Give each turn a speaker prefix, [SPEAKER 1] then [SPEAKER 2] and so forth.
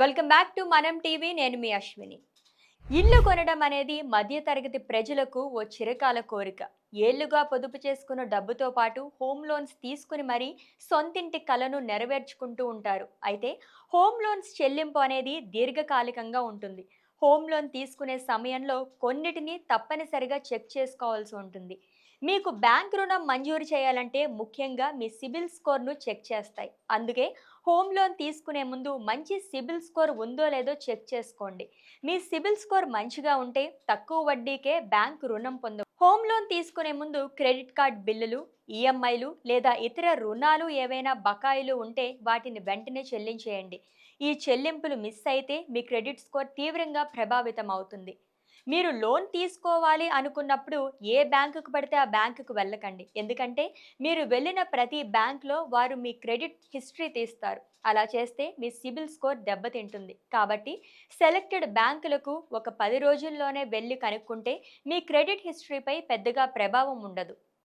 [SPEAKER 1] Welcome back to Manam TV నేను మీ అశ్విని. ఇల్లు కొనడం అనేది మధ్యతరగతి ప్రజలకు ఓ చిరకాల కోరిక. ఏళ్ళుగా పొదుపు చేసుకున్న డబ్బుతో పాటు హోమ్ లోన్స్ తీసుకుని మరీ సొంతింటి కలను నెరవేర్చుకుంటూ ఉంటారు. అయితే హోమ్ లోన్స్ చెల్లింపు అనేది దీర్ఘకాలికంగా ఉంటుంది. హోమ్ లోన్ తీసుకునే సమయంలో కొన్నిటిని తప్పనిసరిగా చెక్ చేసుకోవాల్సి ఉంటుంది. మీకు బ్యాంక్ రుణం మంజూరు చేయాలంటే ముఖ్యంగా మీ సిబిల్ స్కోర్ను చెక్ చేస్తాయి. అందుకే హోమ్ లోన్ తీసుకునే ముందు మంచి సిబిల్ స్కోర్ ఉందో లేదో చెక్ చేసుకోండి. మీ సిబిల్ స్కోర్ మంచిగా ఉంటే తక్కువ వడ్డీకే బ్యాంక్ రుణం పొంద హోమ్ లోన్ తీసుకునే ముందు క్రెడిట్ కార్డ్ బిల్లులు ఈఎంఐలు లేదా ఇతర రుణాలు ఏవైనా బకాయిలు ఉంటే వాటిని వెంటనే చెల్లించేయండి. ఈ చెల్లింపులు మిస్ అయితే మీ క్రెడిట్ స్కోర్ తీవ్రంగా ప్రభావితం అవుతుంది మీరు లోన్ తీసుకోవాలి అనుకున్నప్పుడు ఏ బ్యాంకుకు పడితే ఆ బ్యాంకుకు వెళ్ళకండి. ఎందుకంటే మీరు వెళ్ళిన ప్రతి బ్యాంక్లో వారు మీ క్రెడిట్ హిస్టరీ తీస్తారు. అలా చేస్తే మీ సిబిల్ స్కోర్ దెబ్బతింటుంది. కాబట్టి సెలెక్టెడ్ బ్యాంకులకు ఒక పది రోజుల్లోనే వెళ్ళి కనుక్కుంటే మీ క్రెడిట్ హిస్టరీపై పెద్దగా ప్రభావం ఉండదు.